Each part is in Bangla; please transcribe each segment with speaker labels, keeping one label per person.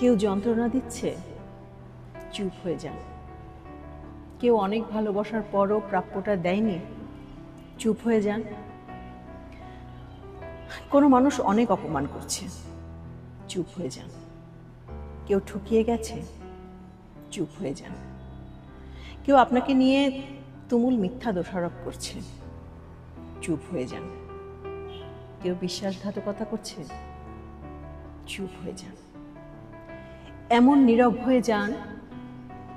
Speaker 1: কেউ যন্ত্রণা দিচ্ছে, চুপ হয়ে যান। কেউ অনেক ভালোবাসার পরও প্রাপ্যটা দেয়নি, চুপ হয়ে যান। কোনো মানুষ অনেক অপমান করছে, চুপ হয়ে যান। কেউ ঠকিয়ে গেছে, চুপ হয়ে যান। কেউ আপনাকে নিয়ে তুমুল মিথ্যা দোষারোপ করছে, চুপ হয়ে যান। কেউ বিশ্বাসঘাতকতা করছে, চুপ হয়ে যান। এমন নীরব হয়ে যান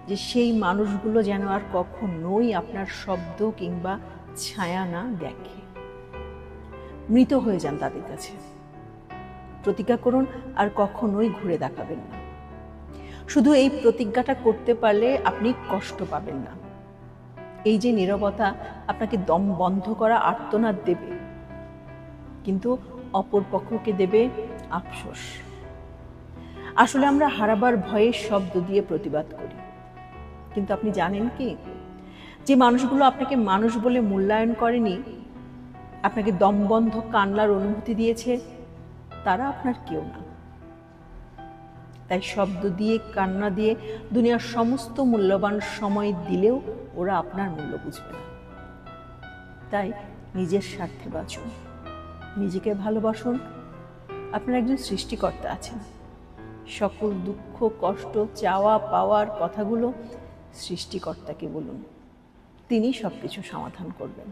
Speaker 1: যে সেই মানুষগুলো যেন আর কখনোই আপনার শব্দ কিংবা ছায়া না দেখে। মৃত হয়ে যান তাদের কাছে। প্রতিজ্ঞা করুন, আর কখনোই ঘুরে দেখাবেন না। শুধু এই প্রতিজ্ঞাটা করতে পারলে আপনি কষ্ট পাবেন না। এই যে নীরবতা আপনাকে দম বন্ধ করা আর্তনাদ দেবে, কিন্তু অপর পক্ষকে দেবে আফসোস। আসলে আমরা হারাবার ভয়ে শব্দ দিয়ে প্রতিবাদ করি। কিন্তু আপনি জানেন কি? যে মানুষগুলো আপনাকে মানুষ বলে মূল্যায়ন করেনি, আপনাকে দমবন্ধ কান্নার অনুভূতি দিয়েছে, তারা আপনার কেউ না। তাই শব্দ দিয়ে, কান্না দিয়ে দুনিয়ার সমস্ত মূল্যবান সময় দিলেও ওরা আপনার মূল্য বুঝবে না। তাই নিজের স্বার্থে বাঁচুন, নিজেকে ভালোবাসুন। আপনার একজন সৃষ্টিকর্তা আছেন। সকল দুঃখ কষ্ট চাওয়া পাওয়ার কথাগুলো সৃষ্টিকর্তাকে বলুন। তিনি সব কিছু সমাধান করবেন।